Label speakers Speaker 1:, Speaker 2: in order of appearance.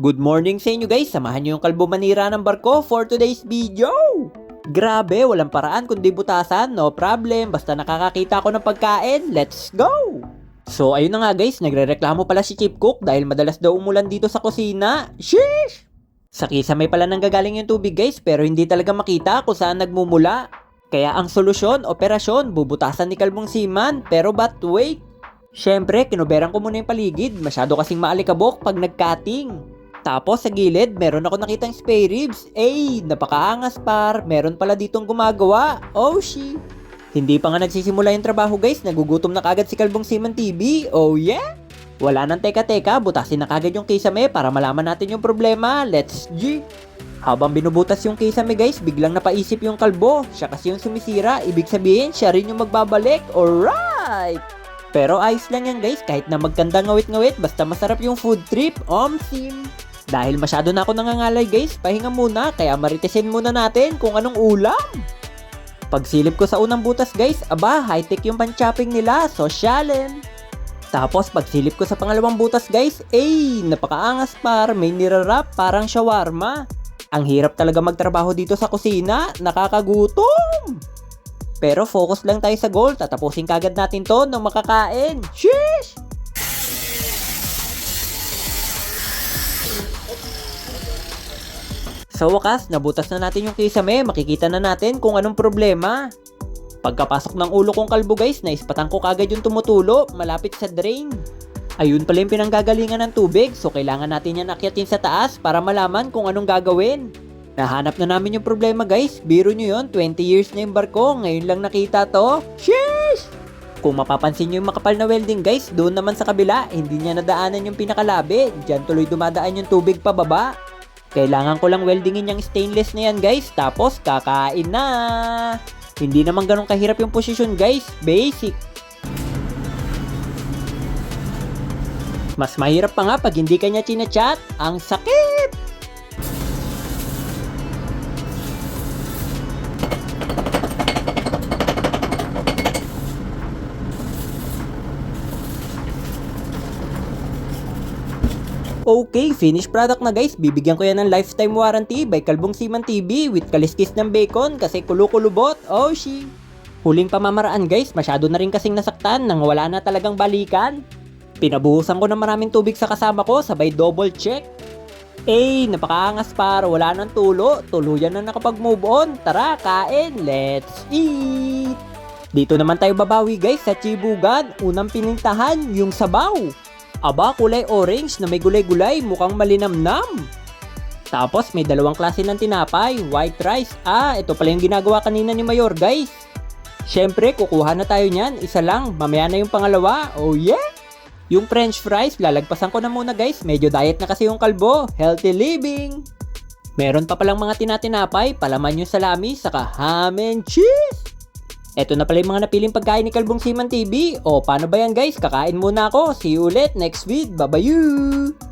Speaker 1: Good morning sa inyo guys, samahan nyo yung kalbo manira ng barko for today's video! Grabe, walang paraan kundi butasan, no problem, basta nakakakita ako ng pagkain, let's go! So ayun na nga guys, nagrereklamo pala si Chip Cook dahil madalas daw umulan dito sa kusina. Sheesh! Sa kisame pala nanggagaling yung tubig guys pero hindi talaga makita kung saan nagmumula. Kaya ang solusyon, operasyon, bubutasan ni Kalbong Siman pero but wait, Siyempre, kinuberan ko muna yung paligid. Masyado kasing maalikabok pag nag-cutting. Tapos sa gilid, meron ako nakitang spare ribs. Ay, napakaangas par. Meron pala ditong gumagawa. Oh, she. Hindi pa nga nagsisimula yung trabaho guys. Nagugutom na kagad si Kalbong Siman TV. Oh yeah? Wala nang teka-teka, butasin na kagad yung kisame para malaman natin yung problema. Let's G! Habang binubutas yung kisame guys, biglang napaisip yung kalbo. Siya kasi yung sumisira, ibig sabihin siya rin yung magbabalik. Alright! Pero ayos lang yan guys, kahit na magkanda ngawit-ngawit, basta masarap yung food trip, omsim. Dahil masyado na ako nangangalay guys, pahinga muna, kaya maritesin muna natin kung anong ulam. Pagsilip ko sa unang butas guys, aba, high-tech yung pan-chopping nila, sosyalen. Tapos pagsilip ko sa pangalawang butas guys, ay, napakaangas par, may nirarap parang shawarma. Ang hirap talaga magtrabaho dito sa kusina, nakakagutom. Pero focus lang tayo sa goal, tatapusin kagad natin to nang makakain. Sheesh! Sa wakas, nabutas na natin yung kisame, makikita na natin kung anong problema. Pagkapasok ng ulo kong kalbo guys, naispatan ko kagad yung tumutulo, malapit sa drain. Ayun pala yung pinanggagalingan ng tubig, so kailangan natin yan akyatin sa taas para malaman kung anong gagawin. Nahanap na namin yung problema guys, biro nyo yun, 20 years na yung barko, ngayon lang nakita to. Sheesh! Kung mapapansin nyo yung makapal na welding guys, doon naman sa kabila, hindi niya nadaanan yung pinakalabi, dyan tuloy dumadaan yung tubig pababa. Kailangan ko lang weldingin yung stainless na yan guys, tapos kakain na. Hindi naman ganun kahirap yung posisyon guys, basic. Mas mahirap pa nga pag hindi kanya chinachat, ang sakit! Okay, finished product na guys. Bibigyan ko yan ng lifetime warranty by Kalbong Siman TV with kaliskis ng bacon kasi kulukulubot. Oh, she. Huling pamamaraan guys, masyado na rin kasing nasaktan nang wala na talagang balikan. Pinabuhusan ko ng maraming tubig sa kasama ko sabay double check. Eh, napakaangas par, wala nang tulo. Tuluyan na nakapag-move on. Tara, kain. Let's eat! Dito naman tayo babawi guys sa Chibugan. Unang pinintahan, yung sabaw. Aba, kulay orange na may gulay-gulay, mukhang malinamnam. Tapos may dalawang klase ng tinapay, white rice. Ah, ito pala yung ginagawa kanina ni Mayor, guys. Siyempre, kukuha na tayo niyan. Isa lang, mamaya na yung pangalawa. Oh yeah! Yung french fries, lalagpasan ko na muna guys. Medyo diet na kasi yung kalbo. Healthy living! Meron pa palang mga tinatinapay, palaman yung salami, saka ham and cheese! Eto na pala yung mga napiling pagkain ni Kalbong Siman TV. O paano ba yan guys? Kakain muna ako. See you ulit next week. Bye-bye!